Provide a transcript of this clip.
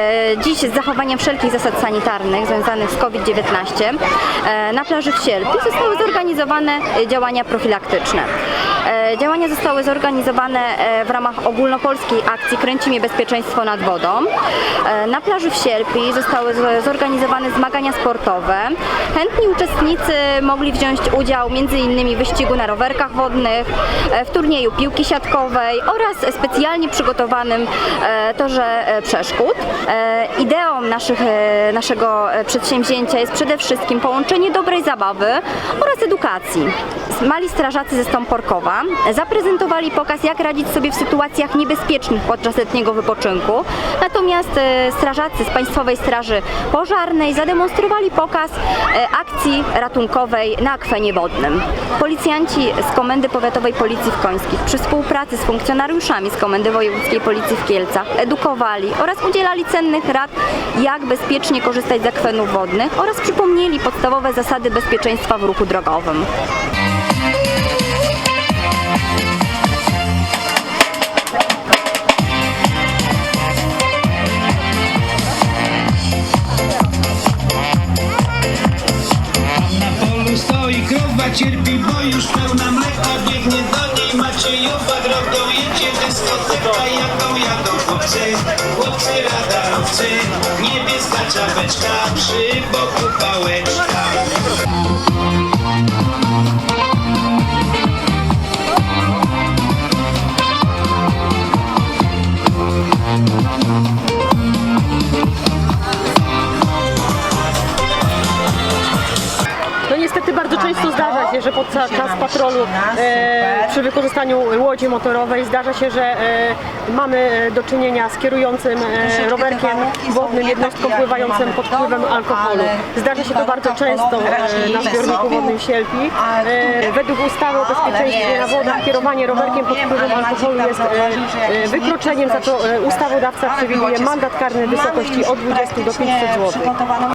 E, Dziś z zachowaniem wszelkich zasad sanitarnych związanych z COVID-19 e, na plaży w Sielpi zostały zorganizowane e, działania profilaktyczne. Działania zostały zorganizowane w ramach ogólnopolskiej akcji Kręcimy Bezpieczeństwo nad wodą. Na plaży w Sielpi zostały zorganizowane zmagania sportowe. Chętni uczestnicy mogli wziąć udział m.in. w wyścigu na rowerkach wodnych, w turnieju piłki siatkowej oraz specjalnie przygotowanym torze przeszkód. E, Ideą naszych, e, naszego e, przedsięwzięcia jest przede wszystkim połączenie dobrej zabawy oraz edukacji. Mali strażacy ze Stąporkowa zaprezentowali pokaz, jak radzić sobie w sytuacjach niebezpiecznych podczas letniego wypoczynku. Natomiast strażacy z Państwowej Straży Pożarnej zademonstrowali pokaz akcji ratunkowej na akwenie wodnym. Policjanci z Komendy Powiatowej Policji w Końskich przy współpracy z funkcjonariuszami z Komendy Wojewódzkiej Policji w Kielcach edukowali oraz udzielali cennych rad, jak bezpiecznie korzystać z akwenów wodnych oraz przypomnieli podstawowe zasady bezpieczeństwa w ruchu drogowym. Krowa, cierpi, bo już pełna mleka. Biegnie do niej Maciejowa drogą Jedzie dyskoteka, jaką jadą chłopcy? Chłopcy radarowcy Niebieska czapeczka Przy boku że podczas patrolu e, przy wykorzystaniu łodzi motorowej zdarza się, że e, mamy do czynienia z kierującym e, rowerkiem wodnym jednostką pływającym pod wpływem alkoholu. Zdarza się to bardzo często e, na zbiorniku wodnym Sielpi. E, według ustawy o bezpieczeństwie na wodach kierowanie rowerkiem pod wpływem alkoholu jest e, e, wykroczeniem, za co e, ustawodawca przewiduje mandat karny w wysokości od 20 do 500 zł.